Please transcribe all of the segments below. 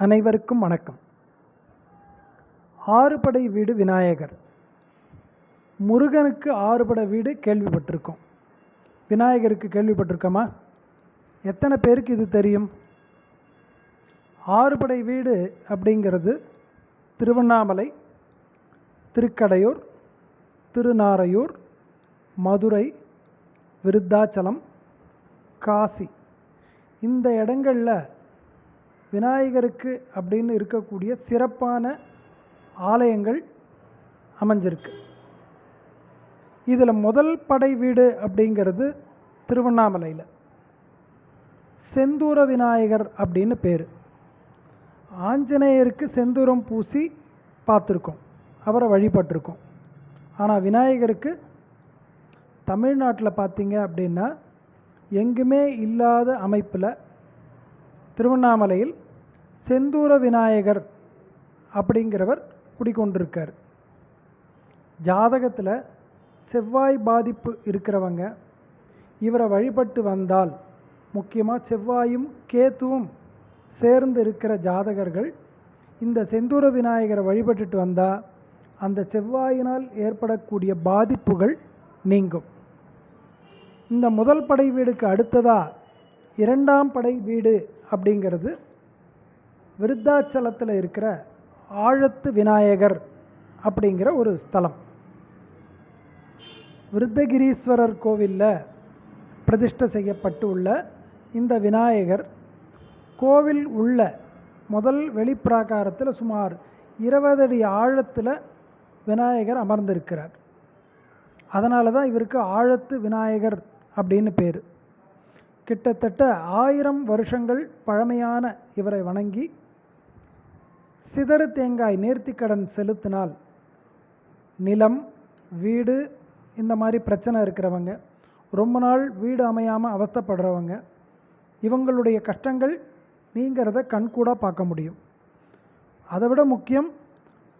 அனைவருக்கும் வணக்கம். ஆறுபடை வீடு விநாயகர். முருகனுக்கு ஆறுபடை வீடு கேள்விப்பட்டிருக்கோம். விநாயகருக்கு கேள்விப்பட்டிருக்கோமா? எத்தனை பேருக்கு இது தெரியும்? ஆறுபடை வீடு அப்படிங்கிறது திருவண்ணாமலை திருக்கடையூர் திருநாரையூர் மதுரை விருத்தாச்சலம் காசி. இந்த இடங்களில் விநாயகருக்கு அப்படின்னு இருக்கக்கூடிய சிறப்பான ஆலயங்கள் அமைஞ்சிருக்கு. இதில் முதல் படை வீடு அப்படிங்கிறது திருவண்ணாமலையில். செந்தூர விநாயகர் அப்படின்னு பேர். ஆஞ்சநேயருக்கு செந்தூரம் பூசி பார்த்துருக்கோம். அவரை வழிபட்டிருக்கோம். ஆனால் விநாயகருக்கு தமிழ்நாட்டில் பார்த்தீங்க அப்படின்னா எங்குமே இல்லாத அமைப்பில் திருவண்ணாமலையில் செந்தூர விநாயகர் அப்படிங்கிறவர் குடிக்கொண்டிருக்கார் ஜாதகத்தில் செவ்வாய் பாதிப்பு இருக்கிறவங்க இவரை வழிபட்டு வந்தால் முக்கியமாக செவ்வாயும் கேத்துவும் சேர்ந்து இருக்கிற ஜாதகர்கள் இந்த செந்தூர விநாயகரை வழிபட்டுட்டு வந்தால் அந்த செவ்வாயினால் ஏற்படக்கூடிய பாதிப்புகள் நீங்கும். இந்த முதல் படை வீடுக்கு அடுத்ததாக இரண்டாம் படை வீடு அப்படிங்கிறது விருத்தாச்சலத்தில் இருக்கிற ஆழத்து விநாயகர் அப்படிங்கிற ஒரு ஸ்தலம். விருத்தகிரீஸ்வரர் கோவிலில் பிரதிஷ்டை செய்யப்பட்டு உள்ள இந்த விநாயகர் கோவில் உள்ள முதல் வெளிப்பிராகாரத்தில் சுமார் இருபது அடி ஆழத்தில் விநாயகர் அமர்ந்திருக்கிறார். அதனால தான் இவருக்கு ஆழத்து விநாயகர் அப்படின்னு பேர். கிட்டத்தட்ட ஆயிரம் வருஷங்கள் பழமையான இவரை வணங்கி சிதறு தேங்காய் நேர்த்திக்கடன் செலுத்தினால் நிலம் வீடு இந்த மாதிரி பிரச்சனை இருக்கிறவங்க ரொம்ப நாள் வீடு அமையாமல் அவஸ்தைப்படுறவங்க இவங்களுடைய கஷ்டங்கள் நீங்கிறத கண்கூடாக பார்க்க முடியும். அதை விட முக்கியம்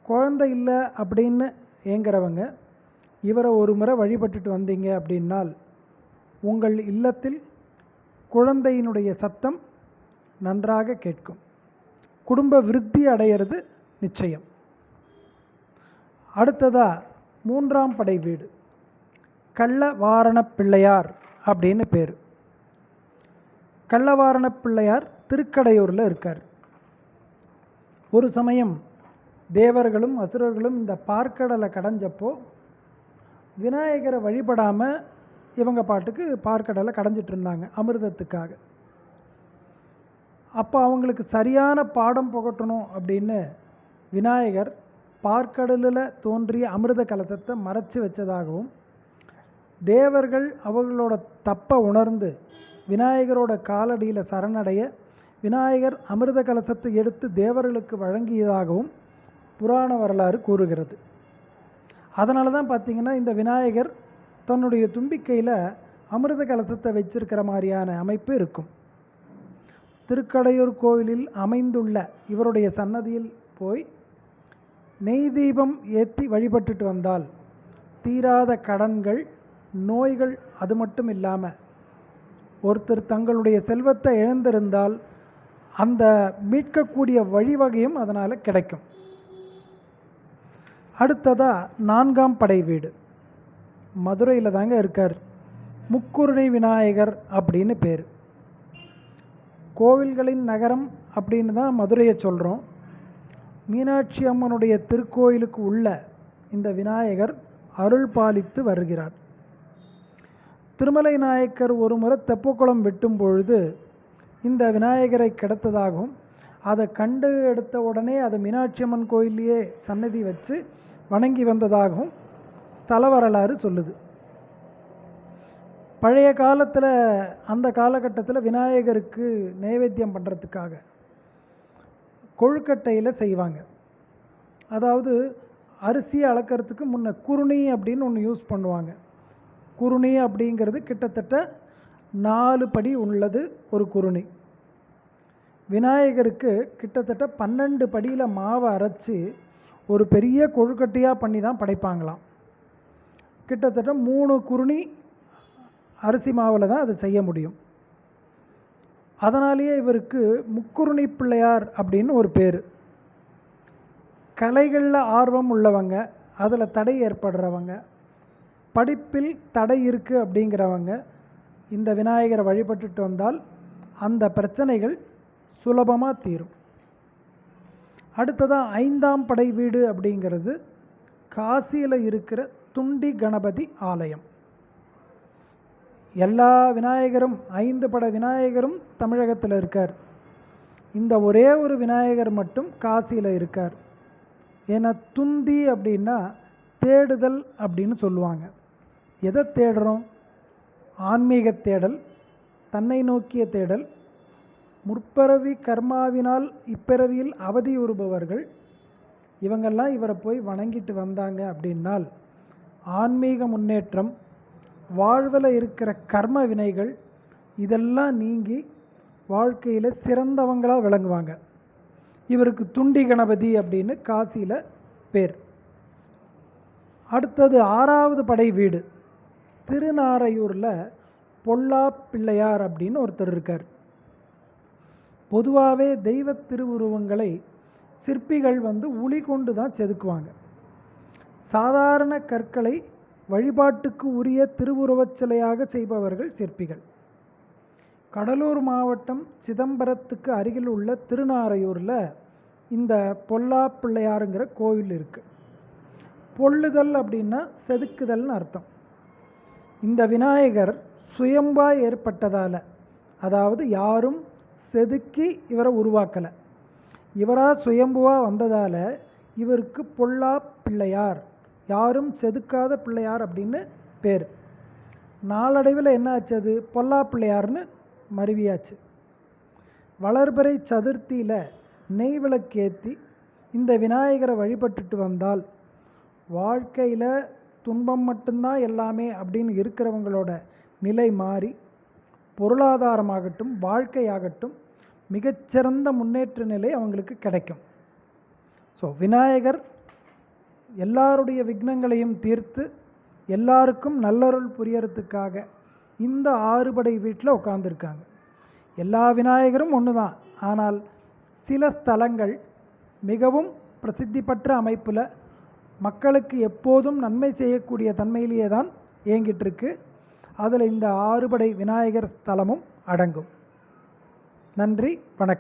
குழந்தை இல்லை அப்படின்னு ஏங்குறவங்க இவரை ஒரு முறை வழிபட்டுட்டு வந்தீங்க அப்படின்னால் உங்கள் இல்லத்தில் குழந்தையினுடைய சத்தம் நன்றாக கேட்கும். குடும்ப விருத்தி அடையிறது நிச்சயம். அடுத்ததா மூன்றாம் படை வீடு. கள்ளவாரண பிள்ளையார் அப்படின்னு பேர். கள்ளவாரண பிள்ளையார் திருக்கடையூரில் இருக்கார். ஒரு சமயம் தேவர்களும் அசுரர்களும் இந்த பார்க்கடலை கடைஞ்சப்போ விநாயகரை வழிபடாமல் இவங்க பாட்டுக்கு பார்க்கடலை கடைஞ்சிட்டு இருந்தாங்க அமிர்தத்துக்காக. அப்போ அவங்களுக்கு சரியான பாடம் புகட்டணும் அப்படின்னு விநாயகர் பார்க்கடலில் தோன்றிய அமிர்த கலசத்தை மறைச்சி வச்சதாகவும் தேவர்கள் அவர்களோட தப்பை உணர்ந்து விநாயகரோட காலடியில் சரணடைய விநாயகர் அமிர்த கலசத்தை எடுத்து தேவர்களுக்கு வழங்கியதாகவும் புராண வரலாறு கூறுகிறது. அதனால தான் பார்த்தீங்கன்னா இந்த விநாயகர் தன்னுடைய தும்பிக்கையில் அமிர்த கலசத்தை வச்சிருக்கிற மாதிரியான அமைப்பு இருக்கும். திருக்கடையூர் கோவிலில் அமைந்துள்ள இவருடைய சன்னதியில் போய் நெய் தீபம் ஏற்றி வழிபட்டுட்டு வந்தால் தீராத கடன்கள் நோய்கள் அது மட்டும் இல்லாமல் ஒருத்தர் தங்களுடைய செல்வத்தை இழந்திருந்தால் அந்த மீட்கக்கூடிய வழிவகையும் அதனால் கிடைக்கும். அடுத்ததாக நான்காம் படை வீடு. மதுரையில் தாங்க இருக்கார். முக்குருணை விநாயகர் அப்படின்னு பேர். கோவில்களின் நகரம் அப்படின்னு தான் மதுரையை சொல்கிறோம் மீனாட்சி அம்மனுடைய திருக்கோயிலுக்கு உள்ள இந்த விநாயகர் அருள் பாலித்து வருகிறார். திருமலை நாயக்கர் ஒரு முறை தெப்பக்குளம் வெட்டும் பொழுது இந்த விநாயகரை கிடத்ததாகவும் அதை கண்டு எடுத்த உடனே அதை மீனாட்சி அம்மன் கோயிலையே சன்னதி வச்சு வணங்கி வந்ததாகவும் ஸ்தல வரலாறு சொல்லுது. பழைய காலத்தில் அந்த காலகட்டத்தில் விநாயகருக்கு நைவேத்தியம் பண்ணுறதுக்காக கொழுக்கட்டையில் செய்வாங்க. அதாவது அரிசியை அளக்கிறதுக்கு முன்ன குருணி அப்படின்னு ஒன்று யூஸ் பண்ணுவாங்க. குருணி அப்படிங்கிறது கிட்டத்தட்ட நாலு படி உள்ளது ஒரு குருணி. விநாயகருக்கு கிட்டத்தட்ட பன்னெண்டு படியில் மாவை அரைச்சி ஒரு பெரிய கொழுக்கட்டையாக பண்ணி தான் படைப்பாங்களாம். கிட்டத்தட்ட மூணு குருணி அரிசி மாவில் தான் அதை செய்ய முடியும். அதனாலேயே இவருக்கு முக்குருணி பிள்ளையார் அப்படின்னு ஒரு பேர். கலைகளில் ஆர்வம் உள்ளவங்க அதில் தடை ஏற்படுறவங்க படிப்பில் தடை இருக்குது அப்படிங்கிறவங்க இந்த விநாயகரை வழிபட்டுட்டு வந்தால் அந்த பிரச்சனைகள் சுலபமாக தீரும். அடுத்ததாக ஐந்தாம் படை வீடு அப்படிங்கிறது காசியில் இருக்கிற துண்டி கணபதி ஆலயம். எல்லா விநாயகரும் ஐந்து பட விநாயகரும் தமிழகத்தில் இருக்கார். இந்த ஒரே ஒரு விநாயகர் மட்டும் காசியில் இருக்கார். ஏன்னா துந்தி அப்படின்னா தேடுதல் அப்படின்னு சொல்லுவாங்க. எதை தேடுறோம்? ஆன்மீக தேடல் தன்னை நோக்கிய தேடல் முற்பிறவி கர்மாவினால் இப்பிறவியில் அவதியுறுபவர்கள் இவங்கெல்லாம் இவரை போய் வணங்கிட்டு வந்தாங்க அப்படின்னால் ஆன்மீக முன்னேற்றம் வாழ்வில் இருக்கிற கர்ம வினைகள் இதெல்லாம் நீங்கி வாழ்க்கையில் சிறந்தவங்களாக விளங்குவாங்க. இவருக்கு துண்டி கணபதி அப்படின்னு காசியில் பேர். அடுத்தது ஆறாவது படை வீடு. திருநாரையூரில் பொல்லா பிள்ளையார் அப்படின்னு ஒருத்தர் இருக்கார். பொதுவாகவே தெய்வ திருவுருவங்களை சிற்பிகள் வந்து உளி கொண்டு தான் செதுக்குவாங்க. சாதாரண கற்களை வழிபாட்டுக்கு உரிய திருவுருவச் சிலையாக செய்பவர்கள் சிற்பிகள். கடலூர் மாவட்டம் சிதம்பரத்துக்கு அருகில் உள்ள திருநாரையூரில் இந்த பொல்லா பிள்ளையாருங்கிற கோவில் இருக்குது பொல்லுதல் அப்படின்னா செதுக்குதல்னு அர்த்தம். இந்த விநாயகர் சுயம்பா ஏற்பட்டதால் அதாவது யாரும் செதுக்கி இவரை உருவாக்கலை. இவராக சுயம்புவாக வந்ததால் இவருக்கு பொல்லா பிள்ளையார் யாரும் செதுக்காத பிள்ளையார் அப்படின்னு பேர். நாளடைவில் என்ன ஆச்சு அது? பொல்லா பிள்ளையார்னு மருவியாச்சு. வளர்பிறை சதுர்த்தியில் நெய் விளக்கேற்றி இந்த விநாயகரை வழிபட்டுட்டு வந்தால் வாழ்க்கையில் துன்பம் மட்டும்தான் எல்லாமே அப்படின்னு இருக்கிறவங்களோட நிலை மாறி பொருளாதாரமாகட்டும் வாழ்க்கையாகட்டும் மிகச்சிறந்த முன்னேற்ற நிலை அவங்களுக்கு கிடைக்கும். ஸோ விநாயகர் எல்லாருடைய விக்னங்களையும் தீர்த்து எல்லாருக்கும் நல்லருள் புரியறதுக்காக இந்த ஆறுபடை வீட்டில் உட்காந்துருக்காங்க எல்லா விநாயகரும் ஒன்று தான் ஆனால் சில ஸ்தலங்கள் மிகவும் பிரசித்தி பெற்ற அமைப்பில் மக்களுக்கு எப்போதும் நன்மை செய்யக்கூடிய தன்மையிலேயே தான் இயங்கிட்டுருக்கு. அதில் இந்த ஆறுபடை விநாயகர் ஸ்தலமும் அடங்கும். நன்றி வணக்கம்.